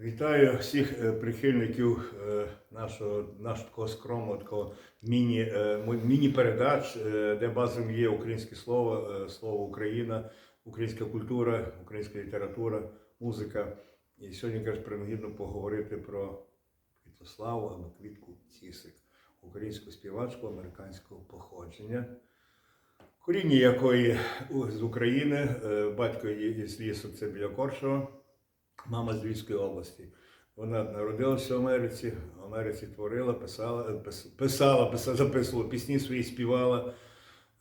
Вітаю всіх е, прихильників е, нашого, нашого скромного такого міні, е, міні-передач, е, де базовим є українське слово, е, слово Україна, українська культура, українська література, музика. І сьогодні якраз принагідно поговорити про Квітославу або Квітку Цісик, українську співачку американського походження. Коріння якої з України, е, батько її із лісу це біля Коршова, мама з Львівської області. Вона народилася в Америці, в Америці творила, писала, е, писала, писала, записувала пісні свої, співала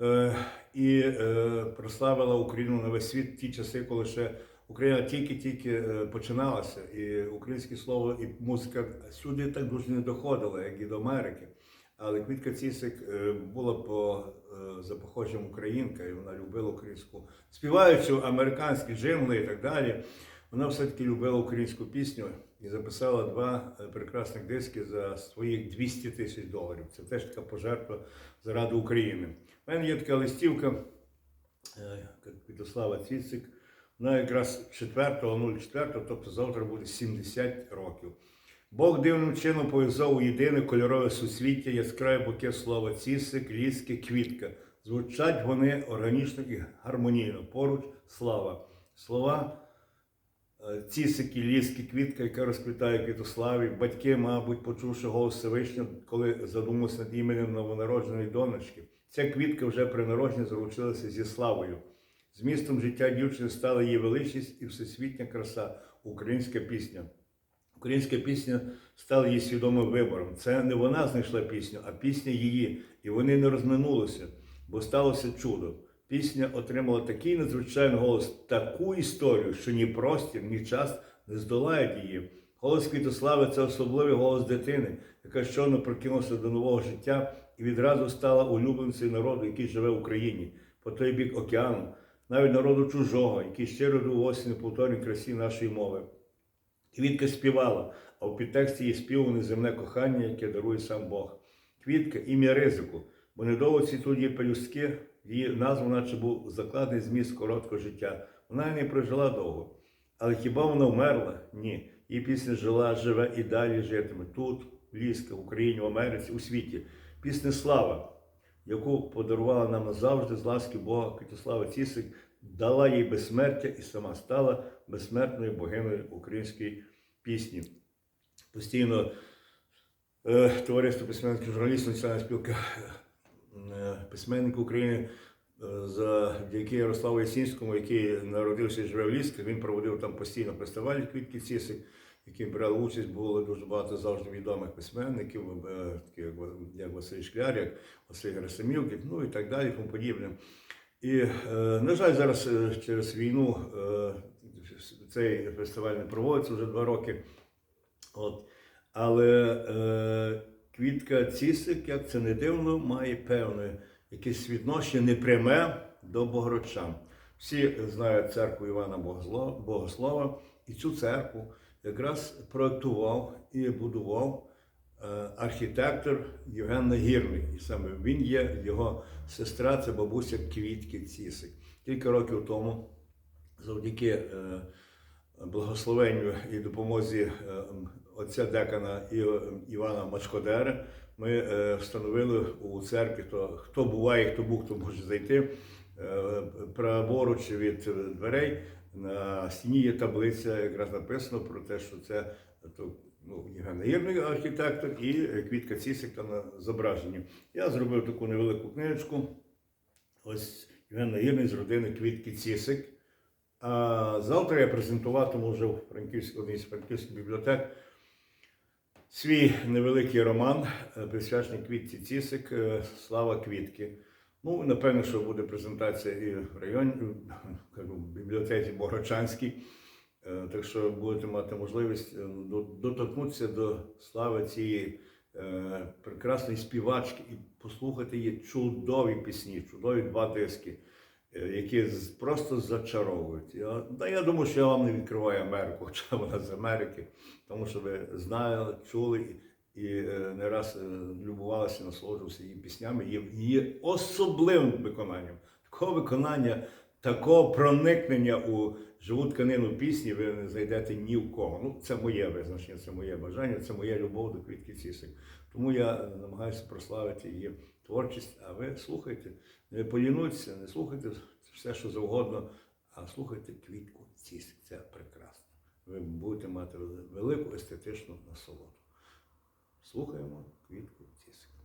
е, і е, прославила Україну на весь світ в ті часи, коли ще Україна тільки-тільки е, починалася, і українське слово і музика сюди так дуже не доходила, як і до Америки. Але Квітка Цісик е, була по, за походженням українка, і вона любила українську, співаючи американські джингли і так далі. Вона все-таки любила українську пісню і записала два е, прекрасних диски за своїх 200 тисяч доларів. Це теж така пожертва заради України. У мене є така листівка е, Квітослава Цвіцик. Вона якраз 4.04, тобто завтра буде 70 років. Бог дивним чином пов'язав у єдине кольорове суцвіття яскраве букет слова цісик, ліски, квітка. Звучать вони органічно і гармонійно. Поруч слава. Слова е, цісики, ліски, квітка, яка розквітає квітославі. Батьки, мабуть, почувши голос Всевишнього, коли задумалися над іменем новонародженої донечки. Ця квітка вже при народженні заручилася зі славою. Змістом життя дівчини стала її величність і всесвітня краса, українська пісня. Українська пісня стала її свідомим вибором. Це не вона знайшла пісню, а пісня її. І вони не розминулися, бо сталося чудо. Пісня отримала такий надзвичайний голос, таку історію, що ні простір, ні час не здолають її. Голос Квітослави це особливий голос дитини, яка щойно прокинулася до нового життя і відразу стала улюбленцем народу, який живе в Україні, по той бік океану, навіть народу чужого, який щиро дивився неповторній красі нашої мови. Квітка співала, а в підтексті її співу неземне кохання, яке дарує сам Бог. Квітка ім'я ризику, бо недовго її пелюстки, її назву, наче був закладений зміст короткого життя. Вона не прожила довго. Але хіба вона вмерла? Ні. Її пісня жила, живе і далі житиме тут, в Ліська, в Україні, в Америці, у світі. Пісня Слава, яку подарувала нам назавжди з ласки Бога Квітослава Цісик, дала їй безсмертя і сама стала безсмертною богиною української пісні. Постійно е, товариство письменників журналістів Національна спілка письменників України е, завдяки Ярославу Ясінському, який народився і живе в Ліськах, він проводив там постійно фестиваль квітки Цісик, які брали участь, було дуже багато завжди відомих письменників, е, такі як, Василь Шкляр, як Василь Герасимівки, ну і так далі, тому подібне. І, е, на жаль, зараз через війну цей фестиваль не проводиться вже два роки. От. Але квітка Цісик, як це не дивно, має певне якесь відношення непряме до Богородчан. Всі знають церкву Івана Богослова, і цю церкву якраз проектував і будував е, архітектор Євген Нагірний. І саме він є, його сестра, це бабуся Квітки Цісик. Кілька років тому, завдяки е, благословенню і допомозі е, отця декана Івана Мачкодера, ми е, встановили у церкві, то хто буває, хто був, хто може зайти. е, Праворуч від дверей на стіні є таблиця, якраз написано про те, що це то, ну, Євген Гірний архітектор і Квітка Цісик там на зображенні. Я зробив таку невелику книжечку. Ось Євген Нагірний з родини Квітки Цісик. А завтра я презентуватиму вже в Франківській одній з франківських бібліотек свій невеликий роман, е, присвячений Квітці Цісик е, Слава Квітки. Ну, напевно, що буде презентація і в районі, кажу, в бібліотеці Богородчанській. Е, Так що будете мати можливість е, доторкнутися до слави цієї е, прекрасної співачки і послухати її чудові пісні, чудові два диски, е, які просто зачаровують. Я, да, я думаю, що я вам не відкриваю Америку, хоча вона з Америки, тому що ви знали, чули і, е, не раз е, любувалися, насолоджувалися її піснями, її, її особливим виконанням. Такого виконання, такого проникнення у живу тканину пісні ви не знайдете ні в кого. Ну, це моє визначення, це моє бажання, це моя любов до квітки цісик. Тому я намагаюся прославити її творчість, а ви слухайте, не полінуйтеся, не слухайте все, що завгодно, а слухайте квітку цісик. Це прекрасно. Ви будете мати велику естетичну насолоду. Слухаємо квітку цісик.